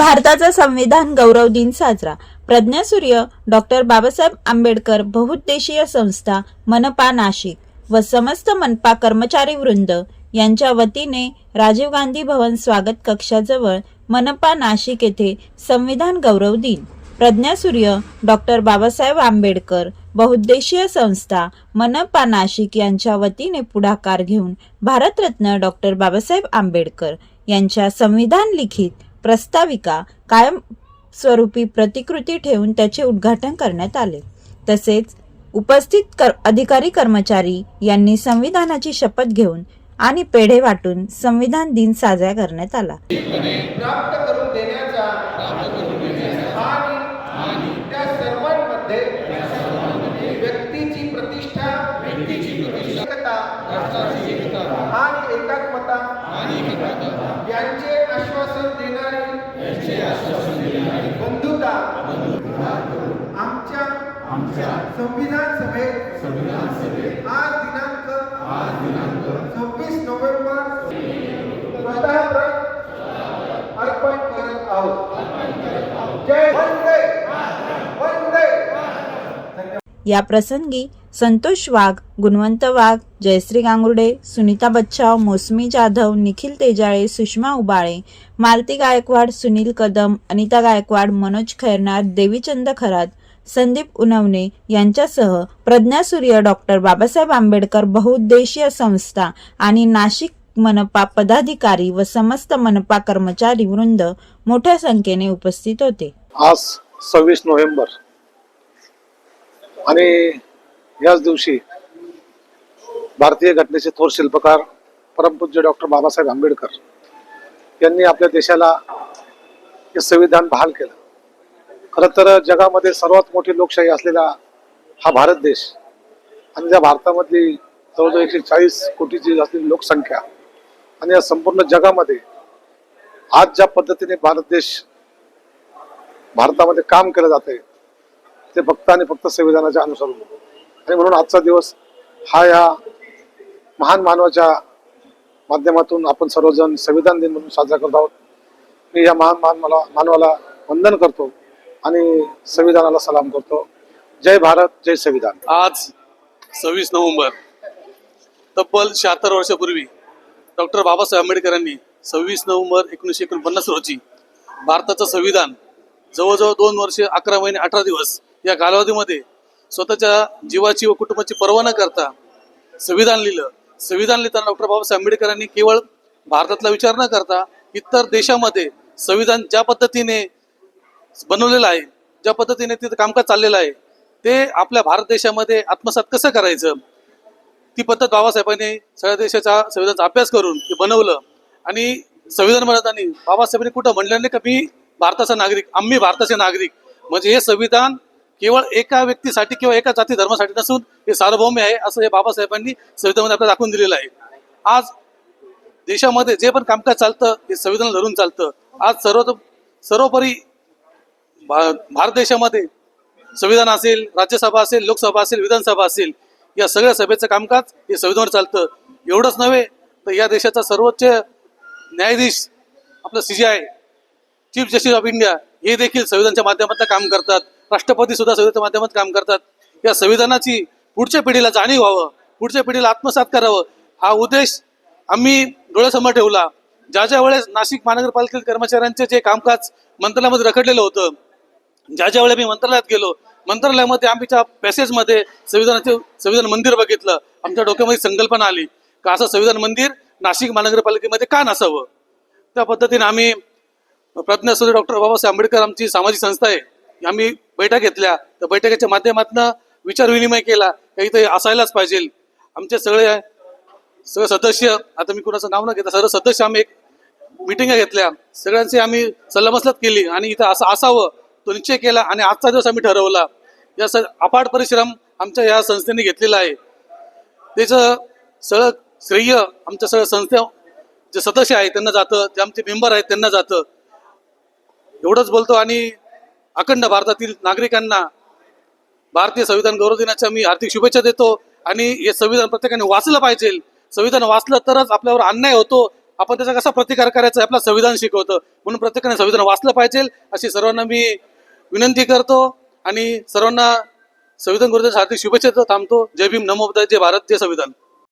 भारताचा संविधान गौरव दिन साजरा. प्रज्ञासूर्य डॉक्टर बाबासाहेब आंबेडकर बहुउद्देशीय संस्था मनपा नाशिक व समस्त मनपा कर्मचारी वृंद यांच्या वतीने राजीव गांधी भवन स्वागत कक्षाजवळ मनपा नाशिक येथे संविधान गौरव दिन. प्रज्ञासूर्य डॉक्टर बाबासाहेब आंबेडकर बहुउद्देशीय संस्था मनपा नाशिक यांच्या वतीने पुढाकार घेऊन भारतरत्न डॉक्टर बाबासाहेब आंबेडकर यांच्या संविधान लिखित प्रस्ताविका कायम स्वरूपी प्रतिकृती ठेवून त्याचे उद्घाटन करण्यात आले. तसेच उपस्थित कर अधिकारी कर्मचारी यांनी संविधानाची शपथ घेऊन आणि पेढे वाटून संविधान दिन साजरा करण्यात आला. प्राप्त करून देण्याचा आणि त्या सर्वांमध्ये व्यक्तीची प्रतिष्ठा आणि एकात्मता यांचे बंधुता. आमच्या संविधान सभेत आज दिनांक सव्वीस नोव्हेंबर स्वतः अर्पण करत आहोत जय वंदे वंदे या प्रसंगी संतोष वाघ गुणवंत वाघ जयश्री गांगुर्डे सुनीता बच्छाव मोसमी जाधव निखिल तेजाळे सुषमा उबाळे मालती गायकवाड सुनील कदम अनिता गायकवाड मनोज खैरनार देवीचंद खरात संदीप उनवणे यांच्यासह प्रज्ञासूर्य डॉक्टर बाबासाहेब आंबेडकर बहुउद्देशीय संस्था आणि नाशिक मनपा पदाधिकारी व समस्त मनपा कर्मचारी वृंद मोठ्या संख्येने उपस्थित होते. आज सव्वीस नोव्हेंबर आणि याच दिवशी भारतीय घटनेचे थोर शिल्पकार परमपूज्य डॉक्टर बाबासाहेब आंबेडकर यांनी आपल्या देशाला हे संविधान बहाल केलं. खरं तर जगामध्ये सर्वात मोठी लोकशाही असलेला हा भारत देश आणि त्या भारतामधली जवळजवळ एकशे चाळीस कोटीची असलेली लोकसंख्या आणि या संपूर्ण जगामध्ये आज ज्या पद्धतीने भारत देश भारतामध्ये काम केलं जाते ते फक्त आणि फक्त संविधानाच्या अनुसरून. आणि म्हणून आजचा दिवस हा या महान मानवाच्या माध्यमातून आपण सर्वजण संविधान दिन म्हणून साजरा करत आहोत. मी या महान मानवाला मानवाला वंदन करतो आणि संविधानाला सलाम करतो. जय भारत जय संविधान. आज सव्वीस नोव्हेंबर. तब्बल शहात्तर वर्षापूर्वी डॉक्टर बाबासाहेब आंबेडकरांनी सव्वीस नोव्हेंबर एकोणीसशे एकोणपन्नास रोजी भारताचं संविधान जवळजवळ दोन वर्षे अकरा महिने अठरा दिवस या कालावधीमध्ये स्वतःच्या जीवाची व कुटुंबाची पर्वा न करता संविधान लिहिलं. संविधान लिहिताना डॉक्टर बाबासाहेब आंबेडकरांनी केवळ भारतातला विचार न करता इतर देशामध्ये संविधान ज्या पद्धतीने बनवलेलं आहे ज्या पद्धतीने तिथं कामकाज चाललेलं आहे ते आपल्या भारत देशामध्ये आत्मसात कसं करायचं? ती पद्धत बाबासाहेबांनी सगळ्या देशाचा संविधानाचा अभ्यास करून ते बनवलं. आणि संविधान बनवताना बाबासाहेबांनी कुठं म्हणलं नाही का मी भारताचा नागरिक आम्ही भारताचे नागरिक. म्हणजे हे संविधान केवळ एका व्यक्तीसाठी किंवा एका जाती धर्मासाठी नसून हे सार्वभौम्य आहे असं हे बाबासाहेबांनी संविधानामध्ये आपल्याला दाखवून दिलेलं आहे. आज देशामध्ये जे पण कामकाज चालतं हे संविधान धरून चालतं. आज सर्व सर्वोपरी भारत देशामध्ये संविधान असेल राज्यसभा असेल लोकसभा असेल विधानसभा असेल या सगळ्या सभेचं कामकाज हे संविधानावर चालतं. एवढंच नव्हे तर या देशाचा सर्वोच्च न्यायाधीश आपलं C I chief justice of India हे देखील संविधानाच्या माध्यमातून काम करतात. राष्ट्रपती सुद्धा संविधानाच्या माध्यमात काम करतात. या संविधानाची पुढच्या पिढीला जाणीव व्हावं पुढच्या पिढीला आत्मसात करावं हा उद्देश आम्ही डोळ्यासमोर ठेवला. ज्या ज्या वेळेस नाशिक महानगरपालिकेतील कर्मचाऱ्यांचे जे कामकाज मंत्रालयामध्ये रखडलेलं होतं ज्या ज्या वेळेस मी मंत्रालयात गेलो मंत्रालयामध्ये आमच्या पॅसेजमध्ये संविधानाचे संविधान मंदिर बघितलं आमच्या डोक्यामध्ये संकल्पना आली का असं संविधान मंदिर नाशिक महानगरपालिकेमध्ये का नसावं? त्या पद्धतीने आम्ही प्रज्ञासूर्य डॉक्टर बाबासाहेब आंबेडकर आमची सामाजिक संस्था आहे. आम्ही बैठक घेतल्या. त्या बैठकीच्या माध्यमातून विचार विनिमय केला. का इथे असायलाच पाहिजे. आमचे सगळे सगळे सदस्य आता मी कुणाचं नाव न घेता सर्व सदस्य आम्ही एक मिटिंग घेतल्या. सगळ्यांची आम्ही सल्लामसलत केली आणि इथं असं असावं. तो निश्चय केला आणि आजचा दिवस आम्ही ठरवला. या स अपाट परिश्रम आमच्या या संस्थेने घेतलेला आहे. त्याचं सगळं श्रेय आमच्या सगळ्या संस्थे जे सदस्य आहेत त्यांना जातं. जे आमचे मेंबर आहेत त्यांना जातं. एवढंच बोलतो आणि अखंड भारतातील नागरिकांना भारतीय संविधान गौरव दिनाच्या मी हार्दिक शुभेच्छा देतो. आणि हे संविधान प्रत्येकाने वाचलं पाहिजे. संविधान वाचलं तरच आपल्यावर अन्याय होतो. आपण त्याचा कसा प्रतिकार करायचा आहे, आपला संविधान शिकवतं. म्हणून प्रत्येकाने संविधान वाचलं पाहिजे. अशी सर्वांना मी विनंती करतो. आणि सर्वांना संविधान गुरुदेव हार्दिक शुभेच्छा थांबतो. जय भीम. नमो जय भारत. जय संविधान.